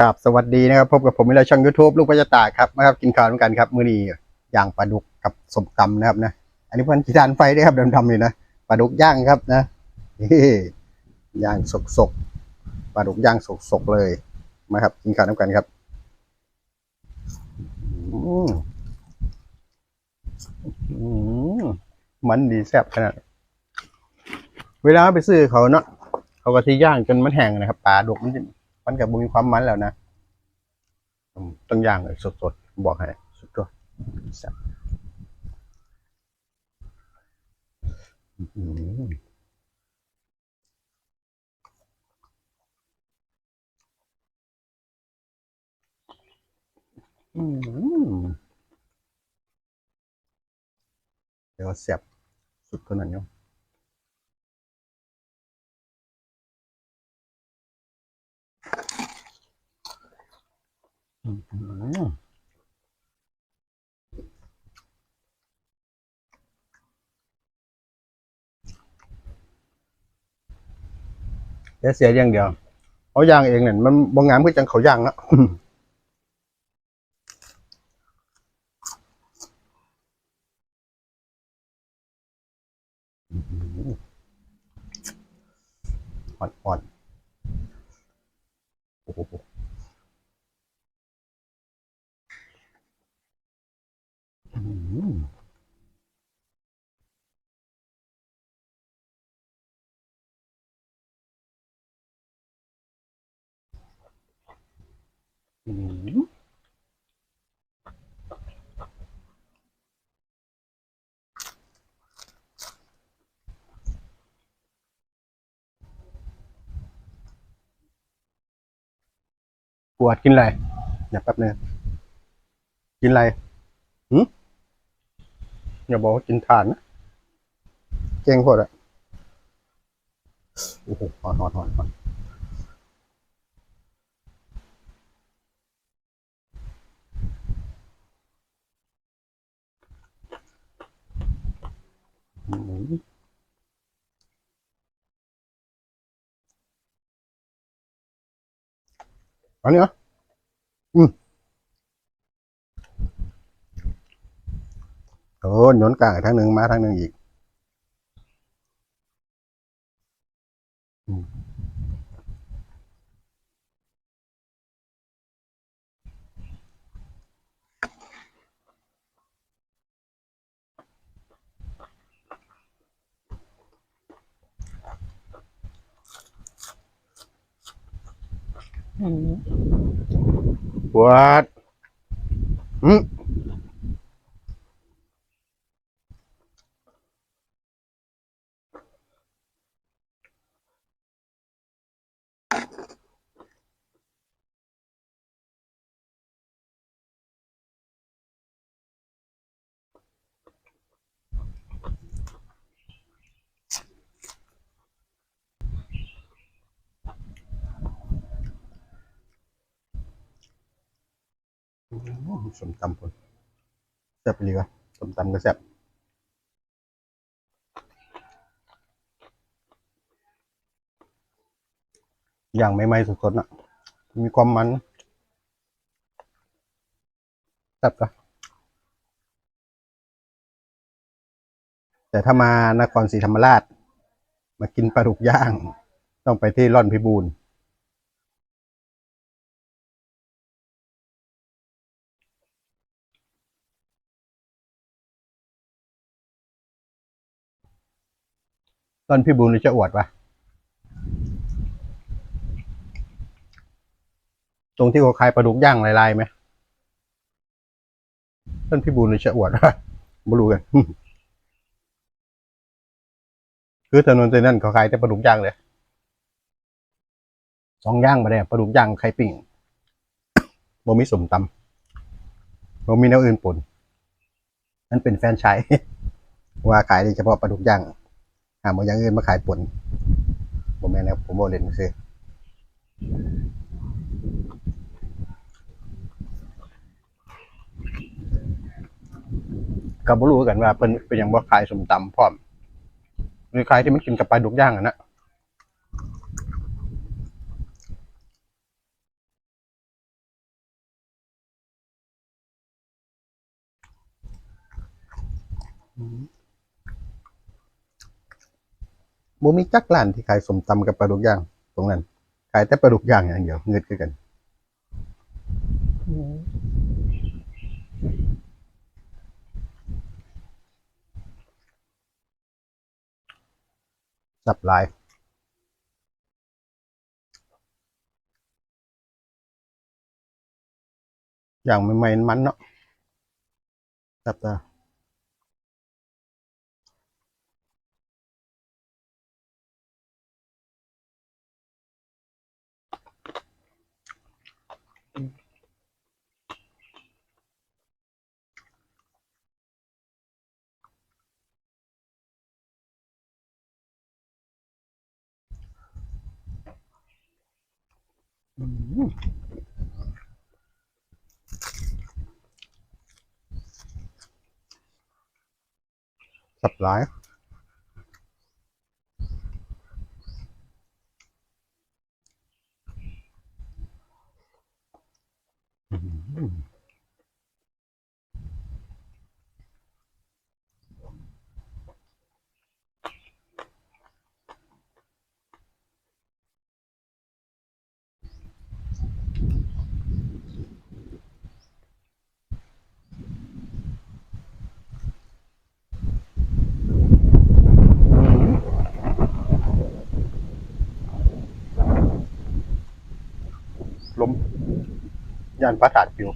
กับสวัสดีนะครับพบกับผมในช่อง YouTube ลูกพระจตาครับนะครับกินข้าวด้วยกันครับมื้อนี้ย่างปลาดุกกับสมตำนะครับนะ อันนี้เพิ่นกีดานไฟด้วยครับดำๆเลยนะปลาดุกย่างครับนะย่างสกๆปลาดุกย่างสกๆเลยมาครับกินข้าวด้วยกันครับอืมอืมมันดีแซ่บขนาดเวลาไปซื้อเขาเนาะเขาก็ที่ย่างจนมันแห้งนะครับปลาดุกมันจะ มันกับมีความมันแล้วนะต้องย่างเลยสดๆบอกให้สุดตัวเดี๋ยวแซ่บสุดตันั้นเนาะอืมเดี๋ยวเสียอย่างเดียวเขาย่างเองเนี่ยมันบางงามคือจังเขาย่างแล้วอ่อนอ่อนโอ้โห อืมปวดกินอะไรเดี๋ยวแป๊บนึงกินอะไรหืมอย่าบอกว่ากินถ่านนะเก่งโคตรอะโอ้โหหอนหอนหอนหอน อืมอันนี้เหรออืมโอ้หนนกลางทางหนึ่งมาทางหนึ่งอีก อืม ปวดอืม สมตำคนแซ่บไปเลยวะสมตำก็แซ่บอย่างใหม่ๆสดๆน่ะมีความมันแซ่บก็แต่ถ้ามานครศรีธรรมราช มากินปลาดุกย่าง ต้องไปที่ร่อนพิบูล ร่อนพิบูลจะอวดปะตรงที่เขาขายปลาดุกย่างลายๆไหมร่อนพิบูลจะอวดปะไม่รู้กันคือถนนเส้นนั้นเขาขายแต่ปลาดุกย่างเลยสองย่างมาได้ปลาดุกย่างไข่ปิ้งบ่มีสมตำบ่มีแนวอื่นปนนั่นเป็นแฟนชายว่าขายได้เฉพาะปลาดุกย่าง หาหมอย่างอื่นมาขายปนผมแม่นะผมบอกเล่นซื้อกับบรู้กันว่าเป็นเป็นอย่างว่าขายสมตำพร้อมหรือขายที่มันกินกับปลาดุกย่างอะนะอืม บูมีจักร้านที่ขายสมตำกับปลาดุกย่าง ตรงนั้น ขายแต่ปลาดุกย่างอย่างเดียวเงืดคือกันสับลายอย่างใหม่ๆมันเนาะสับตา สับหลาย อืม ลม ย่านประสาทปิว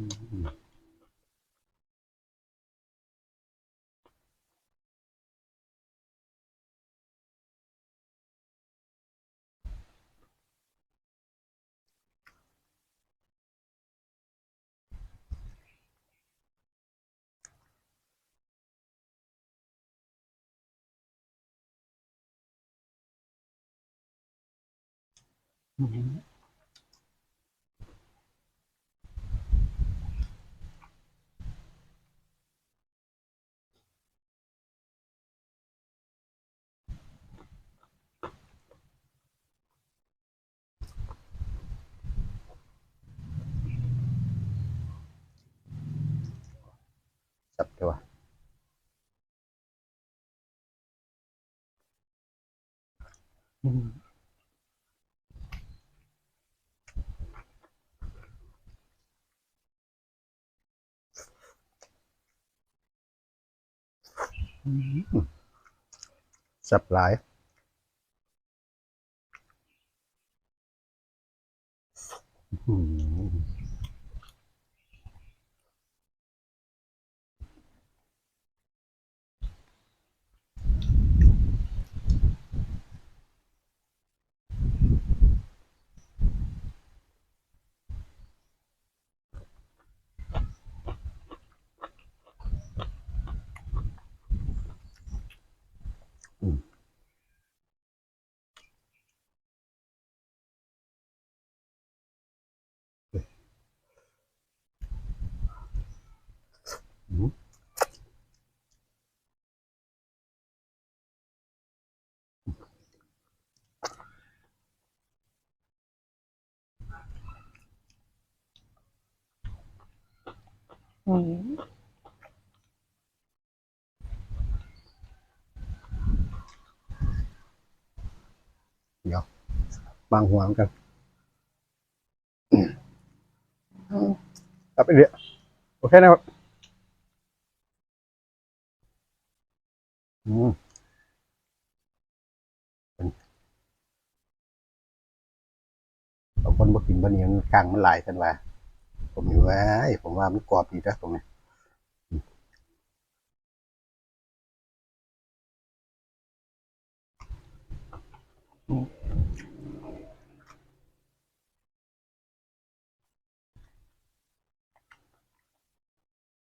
うんうん。うん。 สับตัวอืมอืมสับหลายอืม อืม เดี๋ยวบางหัวเหมือนกันตับไปเรื่อยโอเคนะครับอืมบางคนบอกกินบะเนียมันกลางมันหลายกันว่า ผมอยู่ว่าผมว่ามันกรอบดีนะตรงนี้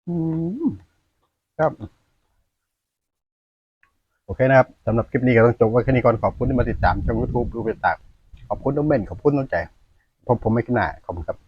อืมครับ โอเคนะครับสำหรับคลิปนี้ก็ต้องจบไว้แค่นี้ก่อนขอบคุณที่มาติดตามช่องยูทูบลูกกระตายขอบคุณน้องเบนขอบคุณน้องใจพบผมไม่ขึ้นหน้าขอบคุณครับ